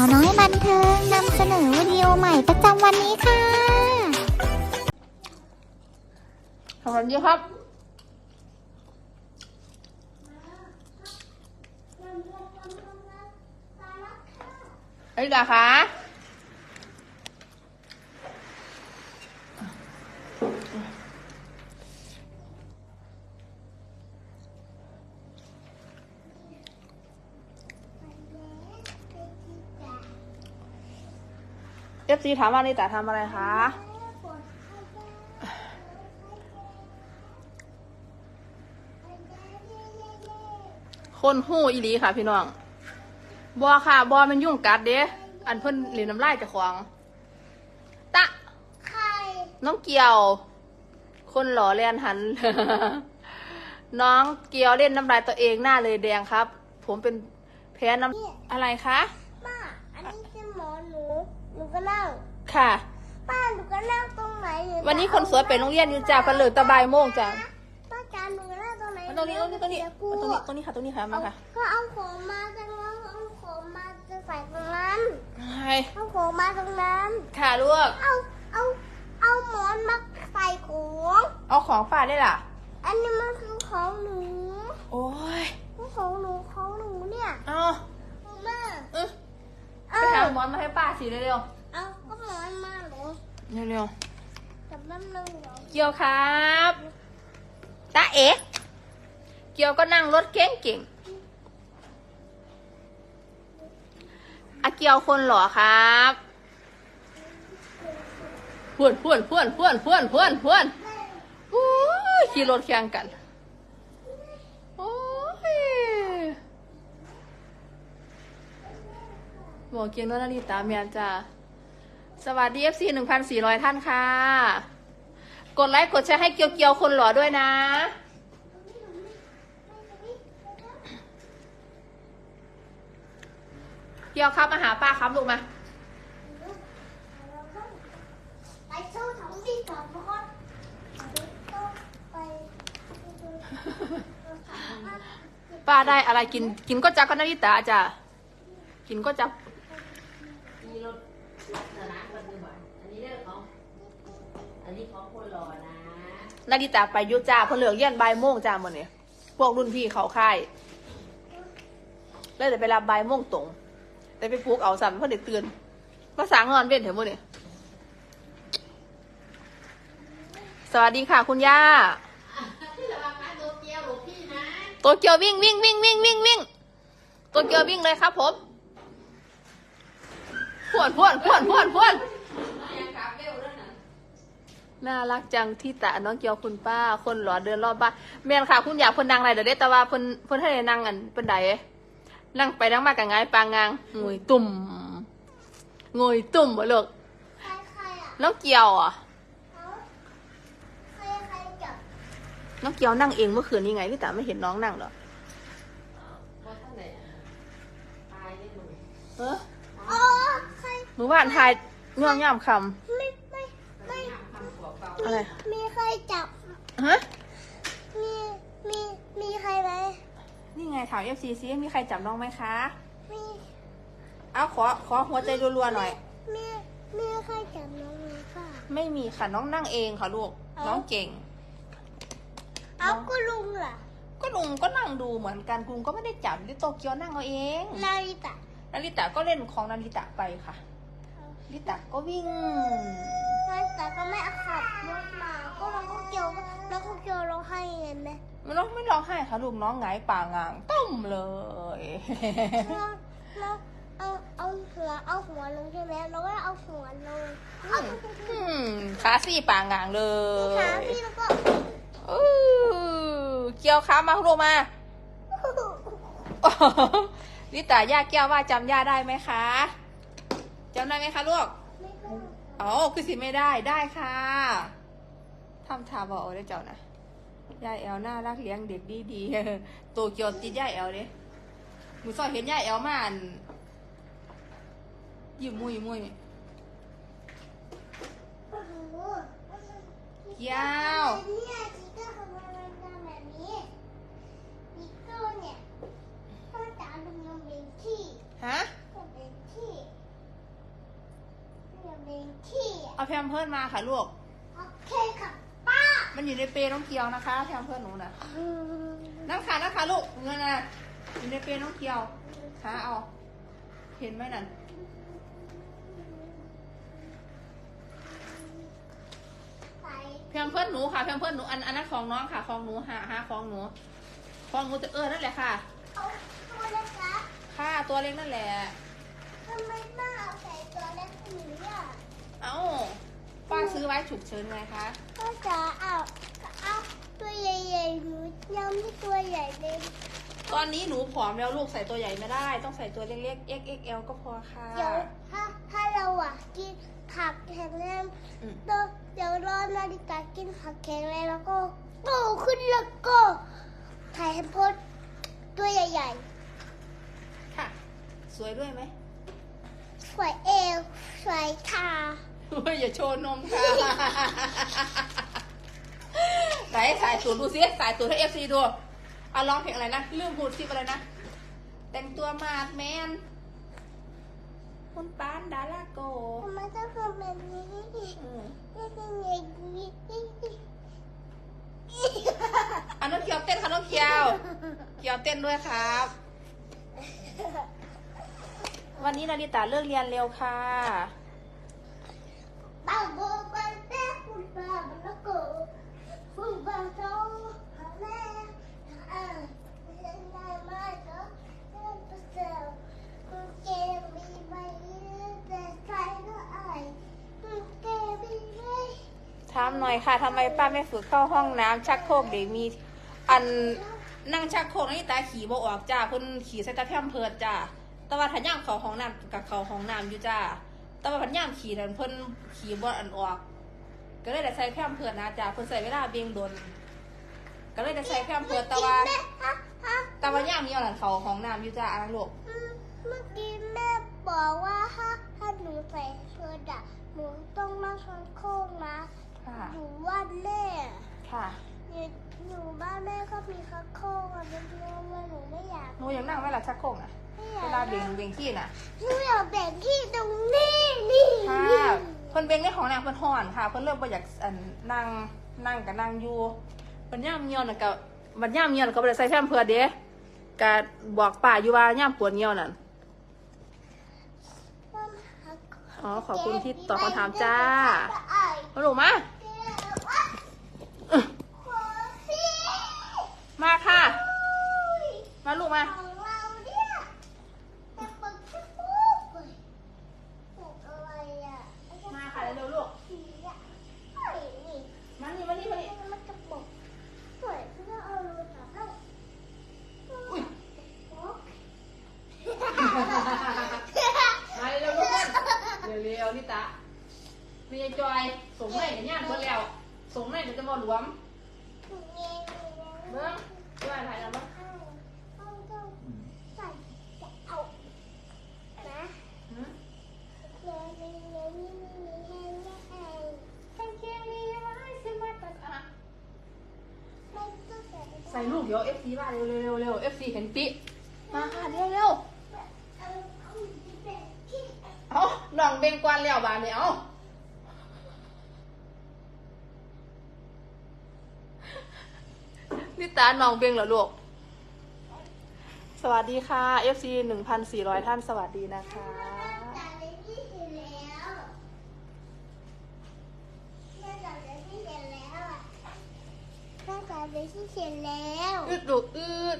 าวน้อยบันเทิงนำเสนอวิดีโอใหม่ประจำวันนี้ค่ะ สวัสดีครับเอ้ยดาคะ เอฟซีถามว่านิตาทำอะไรคะ คนหู้อีหลีค่ะ พี่น้อง บอค่ะ บอมันยุ่งกัดเด้ อันเพิ่นเหลีน้ำลายจะขวางตะ ใคร น้องเกียว คนหล่อเลียนหัน น้องเกียวเล่นน้ำลายตัวเองหน้าเลยแดงครับ ผมเป็นแพ้น้ำอะไรคะ ป้า อันนี้คือหมอหนู หนู ก็นั่งค่ะ ป้าหนูก็นั่งตรงไหนหวันนี้คนสวยไปโรงเรียนอยู่จ้าเปนเลิกตะบายโมงจ้าป้าจ๋าหนูนั่งตรงไหนมาตรงนี้ตรงนี้ตรงนี้เดี๋ยวกูตรงนี้ตรงนี้ค่ะตรงนี้ค่ะมาค่ะก็เอาของมาจังแล้วเอาของมาจะใส่ตรงนั้นใช่เอาของมาตรงนั้นค่ะลูกเอาเอาเอาหมอนมาใส่ของเอาของฝากได้ล่ะ อันนี้มันคือของหนูโอ้ยของหนูของหนูเนี่ยเอาแม่เออเอาไปหาหมอนมาให้ป้าสิเร็วเอาก็หมอนมาหนูๆเร็วจับน้ำหนึ่งเดี๋ยวๆเกียวครับตาเอ๋เกียวก็นั่งรถเก่งเก่งๆอาเกียวคนหล่อครับพวนพวนพวนพวนพวนพวนพวนโอ้ยขี่รถแข่งกัน โอ้ยบอกเกียงโนนาริตาเมียนจ้า สวัสดี FC หนึ่งพันสี่ร้อยท่านค่ะ กดไลค์กดแชร์ให้เกียวเกียวคนหล่อด้วยนะ เกียวครับมาหาป้าครับลูกมาป้าได้อะไรกิน กินก็จักก็นาริตาจ้ะ กินก็จัก ถลักษณะปัจจุบันอันนี้เรื่องของ อันนี้ของคนหล่อนะนาริตาไปอยุจ้าเพนเหลือกเย็นบ่ายโมงจ้ามื่อนี้พวกรุ่นพี่เขาค่ายเลยเดี๋ยวไปรับบ่ายโมงตรง แต่ไปปลุกเอาสัมเพื่อเด็กตื่นภาษางอนเว้นเถอะมื่อนี้สวัสดีค่ะคุณย่า ที่ระวังนะโตเกียวหลวงพี่นะตัวเกียววิ่งวิ่งวิ่งวิ่งวิ่งวิ่งตัวเกียววิ่งเลยครับผม พวนพวนพวนพวนพวนยังกลับเร็วแล้วนะน่ารักจังที่ตาน้องเกียวคุณป้า คนหล่อเดินรอบบ้านแม่นค่ะคุณอยากพ่นนั่งอะไรเดี๋ยวเด้แต่ว่าพ่นพ่นให้ได้นั่งอันเป็นไดนั่งไปนั่งมากับไงายปางงางงวยตุ่มงวยตุ่มบ่เลิกใครใครอะน้องเกียวอะใครใครจับน้องเกียวนั่งเองเมื่อคืนนี้ไงที่ตาไม่เห็นน้องนั่งหรอว่าท่านไหนตายได้หนูเออ อ๋อใครมือว่านทายย่องย่ำคไม่ไม่ไม่ทำขวบเก่าำอะไรมีใครจับ ฮะมีมีมีใครไหมนี่ไงถามเอฟซีซีมีใครจับน้องไหมคะ มีเอาขอขอหัวใจรัวๆหน่อย มีมีใครจับน้องไหมค่ะไม่มีค่ะน้องนั่งเองค่ะลูกเอ้าน้องเก่ง เอาก็ลุงล่ะก็ลุงก็นั่งดูเหมือนกันลุงก็ไม่ได้จับลิโตเกียวนั่งเอาเองนาริตะ นาริตะก็เล่นของนาริตะไปค่ะ นาริตะก็วิ่งนาริตะก็ไม่เอาขับรถมา ก็น้องก็เกี่ยวน้องก็เกี่ยวร้องไห้เห็นไหมไม่ร้องไม่ร้องไห้ค่ะลูกน้องหงายป่างางต้มเลยน้องน้องเอาเอาหัวเอาหัวลงใช่ไหมเราก็เอาหัวลงเอาอืมขาสี่ป่างางเลขายพี่แล้วก็อื้อเกียวขามาลูกมา ลิตาย่าแก้วว่าจำย่าได้ไหมคะ จำได้ไหมคะลูกไม่ก็อ๋อคือสิไม่ได้ได้ค่ะทำทาบอกเอาได้เจ้านะยายแอลน่ารักเลี้ยงเด็กดีดีๆโตเกียวติดยายแอลเด้หมูซอยเห็นยายแอลมาอันยิ้มมุยมุยยาวเนี่ยจิกเกอร์ของมันทำแบบนี้จิกเกอร์เนี่ยถ้าจ๋าดูมันเป็นที่ฮะ มันเป็นที่ แพมเพิร์ดมาค่ะลูก โอเคค่ะป้ามันอยู่ในเปรน้องเกียวนะคะแพมเพิร์ดหนูน่ะนั่งค่ะนั่งค่ะลูกเงินน่ะอยู่ในเปรน้องเกียวหาเอา เห็นไหมนั่นใส่แพมเพิร์ดหนูค่ะแพมเพิร์ดหนูอันอันนั้นของน้องค่ะของหนูหาหาของหนูของหนูจะเออนั่นแหละค่ะเอาตัวเล็กนะค่ะตัวเล็กนั่นแหละ ทำไมป้าเอาใส่ตัวเล็กหนูอะ เอ้าป้าซื้อ ไว้ฉุกเฉินไงคะ ก็จะเอาเอาตัวใหญ่ๆหนูยังไม่ตัวใหญ่เลยตอนนี้หนูผอมแล้วลูกใส่ตัวใหญ่ไม่ได้ ต้องใส่ตัวเล็กๆ XXL ก็พอค่ะ เดี๋ยวถ้าถ้าเราอะกินผักแข็งแรงอืม เดี๋ยวเดี๋ยวรอนาฬิกากินผักแข็งแรงแล้วก็โตขึ้นแล้วก็ถ่ายให้พดตัวใหญ่ค่ะ สวยด้วยไหมๆสวยเอวสวยขา เฮ้ยอย่าโชว์นมค่ะ ไหนสายตูดดูซิสายตูดให้เอฟซีดูเอาร้องเพลงอะไรนะลืมพูดคลิปอะไรนะ แต่งตัวมาดแมนคุณปานดาราโกทำไมต้องทำแบบนี้อืมนี่เป็นอย่างนี้อันน้องเคียวเต้นค่ะน้องเคียว เคียวเต้นด้วยครับ วันนี้นาริตาเลิกเรียนเร็วค่ะ ถามหน่อยค่ะทำไมป้าไม่ฝึกเข้าห้องน้ำชักโครกเด็กมี อันนั่งชักโครกนี่ตาขี่บ่ออกจ้าเพิ่นขี่ใส่ตาแพร่มเพิดจ้าแต่ว่าถ้าย่ามเขาห้องน้ำกับเขาห้องน้ำอยู่จ้าแต่ว่าพันย่ามขี่นั่นเพิ่นขี่บ่อันออก ก็เลยได้ใส่แพร่มเพิดนะจ้าเพิ่นใส่เวลาเบียงโดนก็เลยได้ใส่แพร่มเพิดแต่ว่าแม่ฮะฮะแต่ว่าย่ามนี้เอาหลันเขาห้องน้ำอยู่จ้าอันลูกเมื่อกี้แม่บอกว่าถ้าถ้าหนูใส่เสื้อดะหนูต้องนั่งข้างโค้งนะ ค่ะหนูว่าแม่ค่ะ อยู่อยู่บ้านแม่ก็มีคักโคกอะเป็นเรื่องว่าหนูไม่อยากหนูยังนั่งไว้หลัชักโครกน่ะ ไม่อยากเวลาเบียงเบียงขี้น่ะ หนูอยากแบ่งที่ตรงนี้นี่ค่ะนี่เพิ่นเป็นในของนางเพิ่นฮ้อนค่ะ เพิ่นเริ่มบ่อยากอันนั่งนั่งกับนั่งอยู่บัดย่ามเหี่ยวน่ะก็บัดย่ามเหี่ยวน่ะก็บ่ได้ใส่แพมเพิร์ดเด้ก็บอกป้าอยู่ว่าย่ามปวดเหี่ยวนั่น อ๋อขอบคุณที่ตอบคำถามจ้ามาลูกมา มาค่ะ มาลูกมา ของเราเนี่ยแต่ปึกที่ปุ๊บเลยปลูกอะไรอะ มาค่ะเร็วๆลูก สีอะเฮ้ยนี่ มานี่มานี่มานี่ มันกระปุกสวยเพื่อเอาโลตัสให้ อุ้ย โอ๊ะ มาเร็วๆลูกเร็วๆนี่ตามีจอยส่งให้กันย่านเพิ่นแล้วส่งให้เดี๋ยวจะบ่หลวม เบิ้งช่วยถ่ายแล้วมั้ง ใส่จะเอานะ หืม เดี๋ยวนี้เดี๋ยวนี้มีแห้งแห้ง Thank you very much ซื้อมาตัดอะ ไม่ต้องใส่ เดี๋ยว FC มาเร็วเร็วเร็ว FC เห็นปิมาค่ะเร็วเร็วเอาเอาแบบที่เอาน้องเบ่งกวนแล้วบานเนี่ยเอานี่ตาน้องเบ่งเหรอลูก สวัสดีค่ะ FC 1,400 ท่านสวัสดีนะคะ จ่ายเลยที่เสร็จแล้วแม่จ่ายเลยที่เสร็จแล้วอะแม่จ่าย เลยที่เสร็จแล้วอึดลูกอึด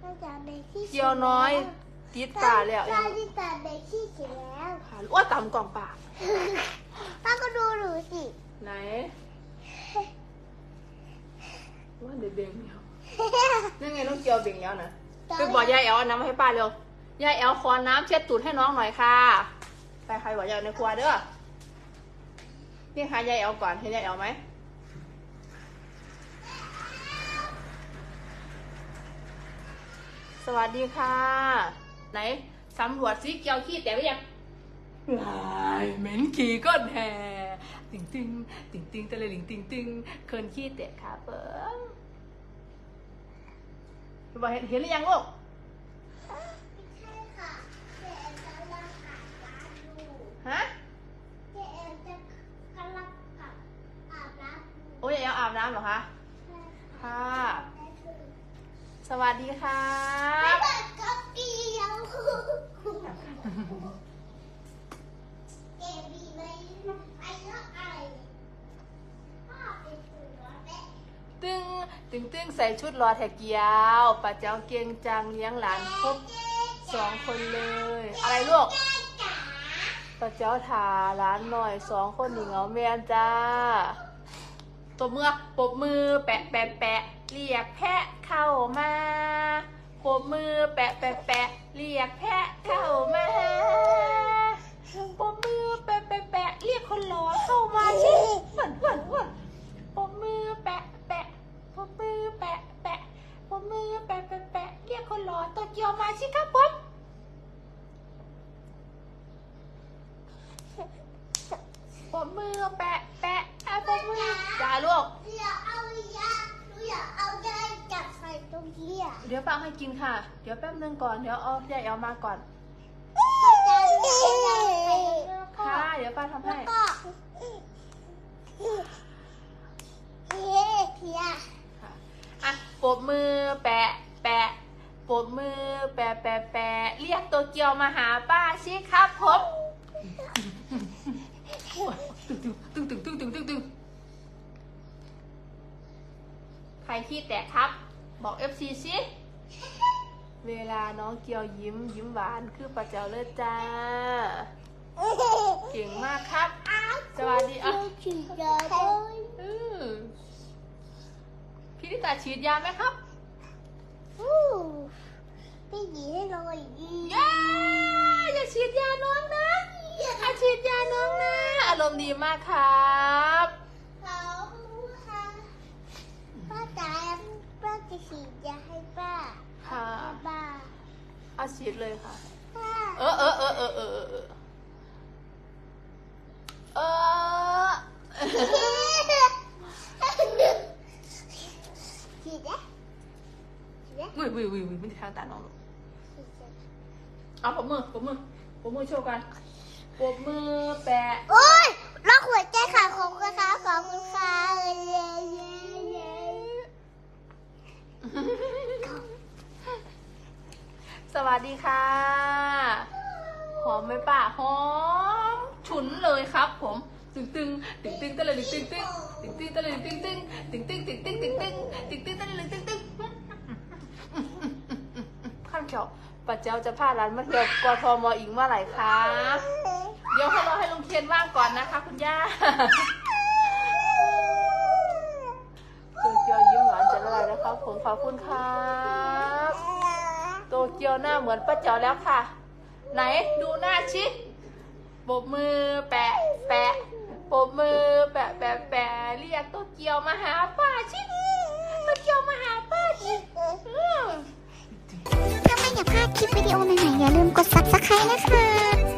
แม่จ่ายเลยที่สร็จเกียวน้อยติดป่าแล้วป้าที่จ่ายเลยที่เสร็จแล้วค่ะว่าต่ำกล่องปากป้าก็ดูหนูสิไหนว่าเด็กเบ่งแล้วนั่นไงน้องเกียวเบ่งแล้วนะไปบอกยายแอลเอาน้ำมาให้ป้าเร็วยายแอลขอน้ำเช็ดตูดให้น้องหน่อยค่ะไปใครบอกยายในครัวเด้อนี่หายายแอลก่อนเห็นยายแอลไหม วัสดีค่ะ ไหนสำรวจสีเกียวขี้แต่ไม่ยังลายเหม็นขี้ก้นแห่ติงติงติงติงตะเลยลิงติงติงเคินขี้แตะค่ะเปิ้งบอกเห็นเห็นหรือยังลูกฮะเจ๊เอ๋จะกำลังอาบน้ำโอ้ยเอาอาบน้ำเหรอคะค่ะ สวัสดีค่ะไม่เปิดกับเกียวเอบีไหม่ไอ้ละไอ้พ่อเป็นคนร้อนแม่ตึงตึงตึงใส่ชุดรอแถกเกียวป้าเจ้าเกียงจังเลี้ยงหลานครบสองคนเลย อะไรลูกป้าเจ้าถาหลานหน่อยสองคนหนี่เหงาแม่นจ้าตบมือปบมือแปะแปะแปะ เรียกแพะเข้ามาปรบมือแปะแปะแปะเรียกแพะเข้ามาปรบมือแปะแปะแปะเรียกคนหล่อเข้ามาชิหวนหวนหวนปรบมือแปะแปะปรบมือแปะแปะปรบมือแปะแปะแปะเรียกคนหล่อโตเกียวมาชิครับผมปมมือแปะแปะอะปมมือจ้าลูก อยากเอายาอยากเอายาจับใส่ตรงนี้อะเดี๋ยวฟังให้กินค่ะ เดี๋ยวแป๊บนึงก่อนเดี๋ยวเอายายเอามาก่อน จะเอายาใส่แล้วก็ค่ะ เดี๋ยวป้าทำแล้ให้วก็เฮ้ยเพียค่ะอะปมมือแปะแปะปมมือแปะแปะแปะเรียกตัวเกียวมาหาป้าชิครับผมตึงตึงตึงตึงตึงตึงตึงใครขี้แตกครับ บอก FC สิเวลาน้องเกียวยิ้มยิ้มหวานคือป้าเจ้าเลยจ้า เก่งมากครับ สวัสดีอะฉีดยาด้วยอืมพี่นิตาฉีดยาไหมครับอู้พี่หยีให้หน่อยดีเย้อย่าฉีดยาน้องนะอย่าฉีดยาน้องนะ อารมณ์ดีมากครับ ค่ะบ้าอาชีพเลยค่ะ เออเออเออเออเออเออเออวิววิววิววิวไม่ได้ทางตาน้องหรอกเอาผมมือผมมือผมมือโชว์กันปมมือแปะโอ้ยรักหัวใจขาของคุณครับขอบคุณค่ะ สวัสดีค่ะ หอมไหมป้าหอมฉุนเลยครับผมตึงตึงตึงตึงตะเลยตึงตึงตึงตึงตะเลยตึงตึงตึงตึงตึงตึงตึงตึงตึงตึงตะเลยตึงตึงข้ามเขียวปัจเจ้าจะพาร้านมาเที่ยวกทมอีกเมื่อไหร่คะเดี๋ยวให้รอให้ลุงเทียนว่างก่อนนะคะ คุณย่าโตเกียวยิ้มหวานจะละลายแล้วครับผมขอบคุณครับโต เกียวหน้าเหมือนป้าเจ๋อแล้วค่ะ ไหนดูหน้าชิปบมือแปะแปะปบมือแปะแปะแปะเรียกโตเกียวมาหาป้าชิโตเกียวมาหาป้าชิถ้าไม่อยากพลาดคลิปวิดีโอใหม่ๆอย่าลืมกด subscribe